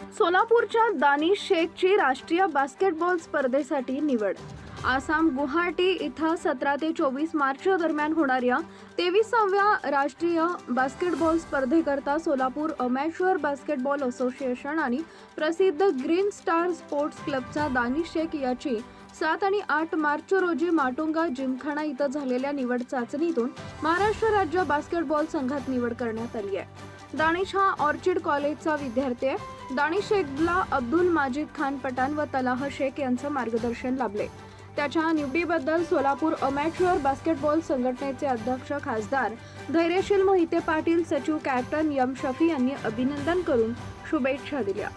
दानिश शेखची राष्ट्रीय बास्केटबॉल स्पर्धेसाठी निवड. आसाम गुवाहाटी इथं सतरा ते चोवीस मार्च दरम्यान होणाऱ्या तेविसाव्या राष्ट्रीय बास्केटबॉल स्पर्धेकरता सोलापूर अमॅच्युअर बास्केटबॉल असोसिएशन आणि प्रसिद्ध ग्रीन स्टार स्पोर्ट्स क्लबचा दानिश शेख याची सात आणि आठ मार्च रोजी माटुंगा जिमखाना इथं झालेल्या निवड चाचणीतून महाराष्ट्र राज्य बास्केटबॉल संघात निवड करण्यात आली आहे. दानिश हा ऑर्चिड कॉलेजचा विद्यार्थी आहे. दानिश शेखला अब्दुल माजिद खान पठाण व तलाह शेख यांचं मार्गदर्शन लाभले. त्याच्या निवडीबद्दल सोलापूर अमॅच्युअर बास्केटबॉल संघटनेचे अध्यक्ष खासदार धैर्यशील मोहिते पाटील सचिव कॅप्टन यम शफी यांनी अभिनंदन करून शुभेच्छा दिल्या.